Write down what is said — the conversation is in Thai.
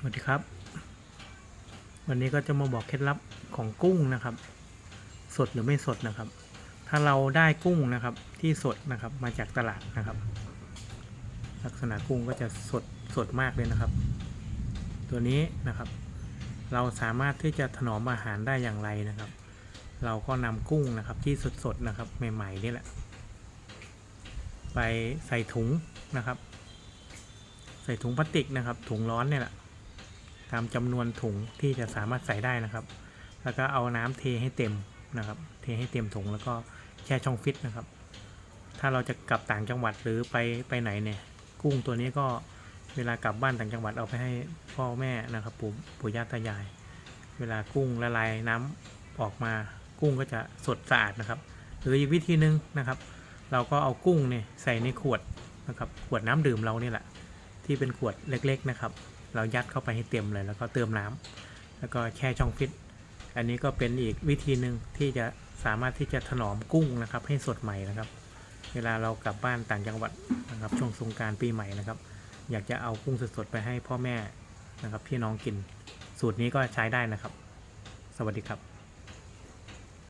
สวัสดีครับ วันนี้ก็จะมาบอกเคล็ดลับของกุ้งนะครับ สดหรือไม่สดนะครับ ถ้าเราได้กุ้งนะครับที่สดนะครับมาจากตลาดนะครับ ลักษณะกุ้งก็จะสดสดมากเลยนะครับ ตัวนี้นะครับ เราสามารถที่จะถนอมอาหารได้อย่างไรนะครับ เราก็นำกุ้งนะครับที่สดๆนะครับใหม่ๆนี่แหละ ไปใส่ถุงนะครับใส่ถุงพลาสติกนะครับ ถุงร้อนเนี่ยแหละ ตามจำนวนถุงที่จะสามารถใส่ได้นะครับ แล้วก็เอาน้ำเทให้เต็มนะครับ เทให้เต็มถุงแล้วก็แช่ช่องฟิตนะครับ ถ้าเราจะกลับต่างจังหวัดหรือไปไปไหนเนี่ยกุ้งตัวนี้ก็เวลากลับบ้านต่างจังหวัดเอาไปให้พ่อแม่นะครับปู่ปู่ย่าตายาย เวลากุ้งละลายน้ำออกมากุ้งก็จะสดสะอาดนะครับหรืออีกวิธีหนึ่งนะครับ เราก็เอากุ้งเนี่ยใส่ในขวดนะครับขวดน้ำดื่มเราเนี่แหละที่เป็นขวดเล็กๆนะครับ เรายัดเข้าไปให้เต็มเลย แล้วก็เติมน้ำแล้วก็แช่ช่องฟิต อันนี้ก็เป็นอีกวิธีหนึ่งที่จะสามารถที่จะถนอมกุ้งนะครับ ให้สดใหม่นะครับ เวลาเรากลับบ้านต่างจังหวัดนะครับช่วงสงการปีใหม่นะครับ อยากจะเอากุ้งสดๆไปให้พ่อแม่นะครับพี่น้องกิน สูตรนี้ก็ใช้ได้นะครับ สวัสดีครับ